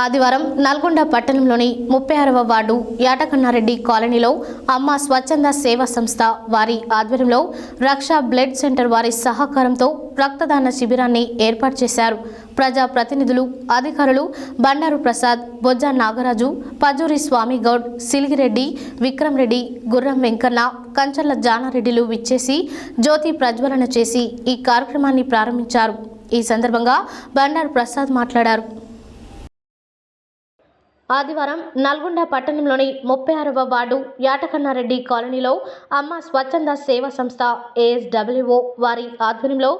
ఆదివారం నల్గొండ పట్టణంలోని ముప్పై ఆరవ వార్డు యాటకన్నారెడ్డి కాలనీలో అమ్మ స్వచ్ఛంద సేవా సంస్థ వారి ఆధ్వర్యంలో రక్ష బ్లడ్ సెంటర్ వారి సహకారంతో రక్తదాన శిబిరాన్ని ఏర్పాటు చేశారు. ప్రజా ప్రతినిధులు అధికారులు బండారు ప్రసాద్ బొజ్జ నాగరాజు పజూరి స్వామి గౌడ్ సిలిగిరెడ్డి విక్రమ్ రెడ్డి గుర్రం వెంకన్న కంచర్ల జానారెడ్డిలు విచ్చేసి జ్యోతి ప్రజ్వలన చేసి ఈ కార్యక్రమాన్ని ప్రారంభించారు. ఈ సందర్భంగా బండారు ప్రసాద్ మాట్లాడారు. ఆదివారం నల్గొండ పట్టణంలోని ముప్పై ఆరవ వార్డు యాటకన్నారెడ్డి కాలనీలో అమ్మ స్వచ్ఛంద సేవా సంస్థ ఏఎస్డబ్ల్యూఓ వారి ఆధ్వర్యంలో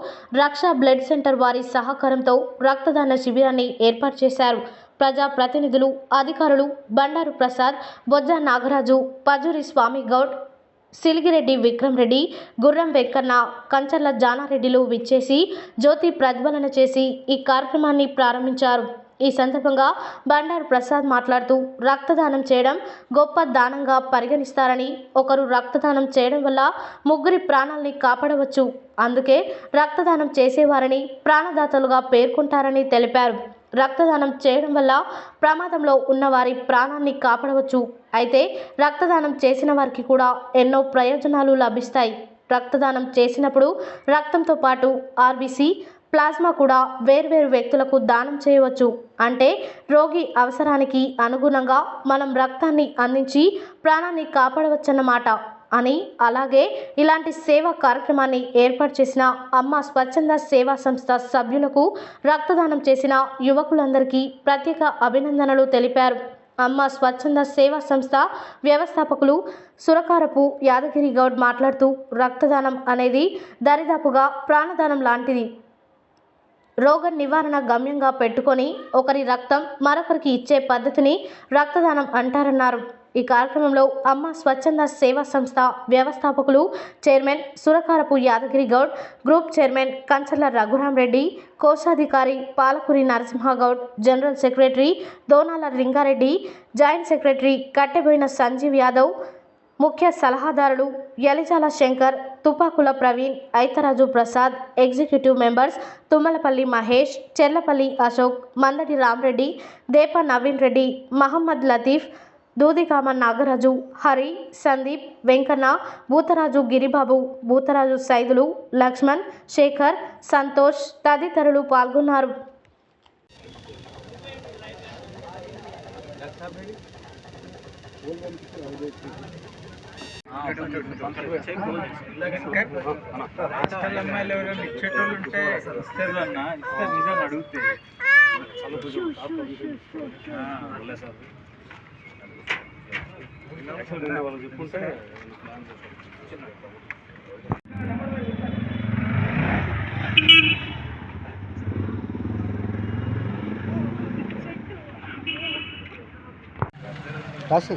రక్ష బ్లడ్ సెంటర్ వారి సహకారంతో రక్తదాన శిబిరాన్ని ఏర్పాటు చేశారు. ప్రజా ప్రతినిధులు అధికారులు బండారు ప్రసాద్ బొజ్జ నాగరాజు పజూరి స్వామి గౌడ్ సిలిగిరెడ్డి విక్రమ్ రెడ్డి గుర్రం వెంకన్న కంచర్ల జానారెడ్డిలు విచ్చేసి జ్యోతి ప్రజ్వలన చేసి ఈ కార్యక్రమాన్ని ప్రారంభించారు. ఈ సందర్భంగా బండారు ప్రసాద్ మాట్లాడుతూ రక్తదానం చేయడం గొప్ప దానంగా పరిగణిస్తారని. ఒకరు రక్తదానం చేయడం వల్ల ముగ్గురి ప్రాణాల్ని కాపాడవచ్చు. అందుకే రక్తదానం చేసేవారని ప్రాణదాతలుగా పేర్కొంటారని తెలిపారు. రక్తదానం చేయడం వల్ల ప్రమాదంలో ఉన్నవారి ప్రాణాన్ని కాపాడవచ్చు. అయితే రక్తదానం చేసిన వారికి కూడా ఎన్నో ప్రయోజనాలు లభిస్తాయి. రక్తదానం చేసినప్పుడు రక్తంతో పాటు ఆర్బీసీ ప్లాస్మా కూడా వేర్వేరు వ్యక్తులకు దానం చేయవచ్చు. అంటే రోగి అవసరానికి అనుగుణంగా మనం రక్తాన్ని అందించి ప్రాణాన్ని కాపాడవచ్చన్నమాట అని అలాగే ఇలాంటి సేవా కార్యక్రమాన్ని ఏర్పాటు చేసిన అమ్మ స్వచ్ఛంద సేవా సంస్థ సభ్యులకు రక్తదానం చేసిన యువకులందరికీ ప్రత్యేక అభినందనలు తెలిపారు. అమ్మ స్వచ్ఛంద సేవా సంస్థ వ్యవస్థాపకులు సురకారపు యాదగిరి గౌడ్ మాట్లాడుతూ రక్తదానం అనేది దరిదాపుగా ప్రాణదానం లాంటిది. రోగ నివారణ గమ్యంగా పెట్టుకొని ఒకరి రక్తం మరొకరికి ఇచ్చే పద్ధతిని రక్తదానం అంటారన్నారు. ఈ కార్యక్రమంలో అమ్మ స్వచ్ఛంద సేవా సంస్థ వ్యవస్థాపకులు chairman Surakarapu Yadagiri Goud group chairman Kancharla Raghuram Reddy కోశాధికారి Palakuri Narasimhagoud general secretary Donala Lingareddy joint secretary Katteboina Sanjeev Yadav ముఖ్య సలహాదారులు యలిజాల శంకర్ తుపాకుల ప్రవీణ్ ఐతరాజు ప్రసాద్ ఎగ్జిక్యూటివ్ మెంబర్స్ తుమ్మలపల్లి మహేష్ చెర్లపల్లి అశోక్ మందటి రామ్రెడ్డి దేప నవీన్ రెడ్డి మహమ్మద్ లతీఫ్ దూదికామ నాగరాజు హరి సందీప్ వెంకన్న భూతరాజు గిరిబాబు భూతరాజు సైదులు లక్ష్మణ్ శేఖర్ సంతోష్ తదితరులు పాల్గొన్నారు. హాస్టల్ అమ్మాయిలు ఎవరైనా ఇచ్చేటోళ్ళు ఉంటే ఇస్తారు అన్న ఇస్తే నిజంగా అడిగితే రాసి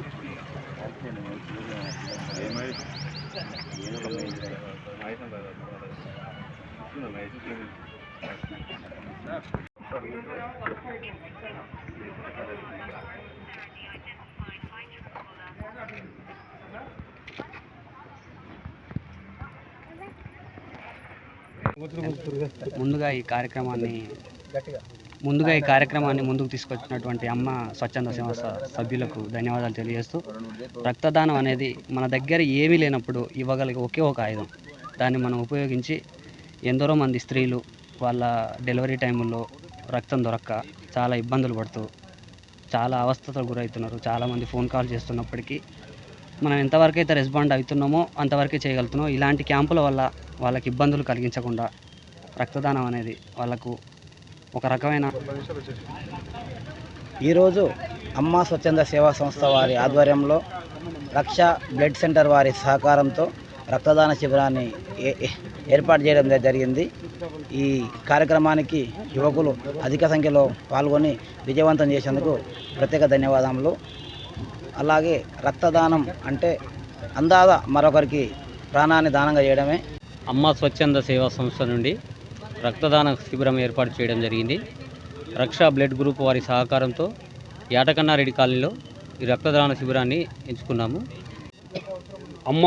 ముందుగా ఈ కార్యక్రమాన్ని ముందుగా ఈ కార్యక్రమాన్ని ముందుకు తీసుకొచ్చినటువంటి అమ్మ స్వచ్ఛంద సంస్థ సభ్యులకు ధన్యవాదాలు తెలియజేస్తూ రక్తదానం అనేది మన దగ్గర ఏమీ లేనప్పుడు ఇవ్వగలిగే ఒకే ఒక ఆయుధం. దాన్ని మనం ఉపయోగించి ఎందరో మంది స్త్రీలు వాళ్ళ డెలివరీ టైంలో రక్తం దొరక్క చాలా ఇబ్బందులు పడుతూ చాలా అవస్థతలు గురవుతున్నారు. చాలామంది ఫోన్ కాల్ చేస్తున్నప్పటికీ మనం ఎంతవరకు అయితే రెస్పాండ్ అవుతున్నామో అంతవరకే చేయగలుగుతున్నాం. ఇలాంటి క్యాంపుల వల్ల వాళ్ళకి ఇబ్బందులు కలిగించకుండా రక్తదానం అనేది వాళ్ళకు ఒక రకమైన ఈరోజు అమ్మ స్వచ్ఛంద సేవా సంస్థ వారి ఆధ్వర్యంలో రక్ష బ్లడ్ సెంటర్ వారి సహకారంతో రక్తదాన శిబిరాన్ని ఏర్పాటు చేయడం జరిగింది. ఈ కార్యక్రమానికి యువకులు అధిక సంఖ్యలో పాల్గొని విజయవంతం చేసేందుకు ప్రత్యేక ధన్యవాదములు. అలాగే రక్తదానం అంటే అందాద మరొకరికి ప్రాణాన్ని దానంగా చేయడమే. అమ్మ స్వచ్ఛంద సేవా సంస్థ నుండి రక్తదాన శిబిరం ఏర్పాటు చేయడం జరిగింది. రక్ష బ్లడ్ గ్రూప్ వారి సహకారంతో యాటకన్నారెడ్డి కాలనీలో ఈ రక్తదాన శిబిరాన్ని ఎంచుకున్నాము. అమ్మ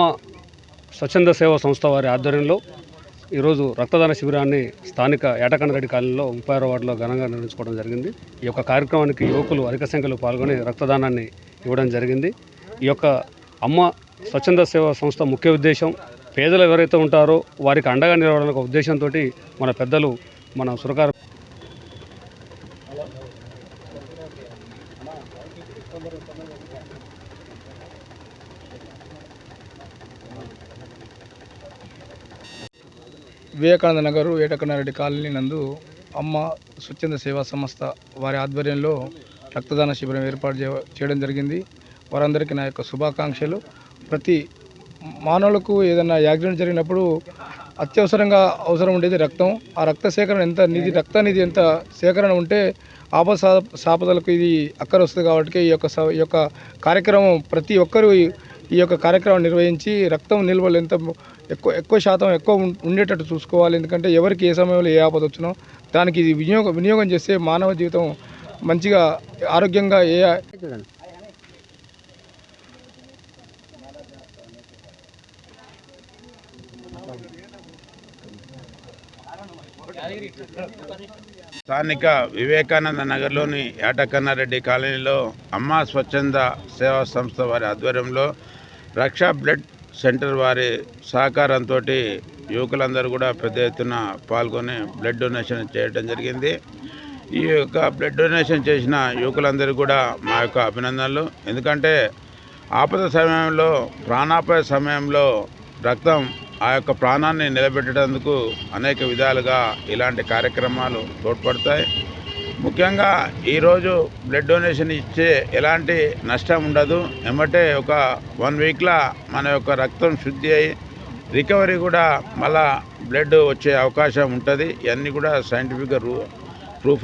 స్వచ్ఛంద సేవా సంస్థ వారి ఆధ్వర్యంలో ఈరోజు రక్తదాన శిబిరాన్ని స్థానిక ఏటకండరెడ్డి కాలనీలో ముప్పై ఆరో వార్డులో ఘనంగా నిర్వహించుకోవడం జరిగింది. ఈ యొక్క కార్యక్రమానికి యువకులు అధిక సంఖ్యలో పాల్గొని రక్తదానాన్ని ఇవ్వడం జరిగింది. ఈ యొక్క అమ్మ స్వచ్ఛంద సేవా సంస్థ ముఖ్య ఉద్దేశం పేదలు ఎవరైతే ఉంటారో వారికి అండగా నిలవడానికి ఒక ఉద్దేశంతో మన పెద్దలు మన సురకార వివేకానంద నగర్ ఏటకన్నారెడ్డి కాలనీ నందు అమ్మ స్వచ్ఛంద సేవా సంస్థ వారి ఆధ్వర్యంలో రక్తదాన శిబిరం ఏర్పాటు చేయ- చేయడం జరిగింది. వారందరికీ నా యొక్క శుభాకాంక్షలు. ప్రతి మానవులకు ఏదైనా యాక్సిడెంట్ జరిగినప్పుడు అత్యవసరంగా అవసరం ఉండేది రక్తం. ఆ రక్త సేకరణ ఎంత నిధి రక్త నిధి ఎంత సేకరణ ఉంటే ఆపద సాపదలకు ఇది అక్కర వస్తుంది కాబట్టి ఈ యొక్క స- ఈ యొక్క కార్యక్రమం ప్రతి ఒక్కరూ ఈ యొక్క కార్యక్రమం నిర్వహించి రక్తం నిల్వలు ఎంత ఎక్కువ ఎక్కువ శాతం ఎక్కువ ఉండేటట్టు చూసుకోవాలి. ఎందుకంటే ఎవరికి ఏ సమయంలో ఏ ఆపద వచ్చినో దానికి ఇది వినియోగం వినియోగం చేస్తే మానవ జీవితం మంచిగా ఆరోగ్యంగా ఏ స్థానిక వివేకానంద నగర్లోని ఏటకన్నారెడ్డి కాలనీలో అమ్మా స్వచ్ఛంద సేవా సంస్థ వారి ఆధ్వర్యంలో రక్షా బ్లడ్ సెంటర్ వారి సహకారంతో యువకులందరూ కూడా పెద్ద ఎత్తున పాల్గొని బ్లడ్ డొనేషన్ చేయడం జరిగింది. ఈ యొక్క బ్లడ్ డొనేషన్ చేసిన యువకులందరూ కూడా మా యొక్క అభినందనలు. ఎందుకంటే ఆపద సమయంలో ప్రాణాపాయ సమయంలో రక్తం ఆ యొక్క ప్రాణాన్ని నిలబెట్టేందుకు అనేక విధాలుగా ఇలాంటి కార్యక్రమాలు తోడ్పడతాయి. ముఖ్యంగా ఈరోజు బ్లడ్ డొనేషన్ ఇచ్చే ఎలాంటి నష్టం ఉండదు. ఎమ్మటే ఒక వన్ వీక్లో మన యొక్క రక్తం శుద్ధి అయి రికవరీ కూడా మళ్ళా బ్లడ్ వచ్చే అవకాశం ఉంటుంది. ఇవన్నీ కూడా సైంటిఫిక్గా రూ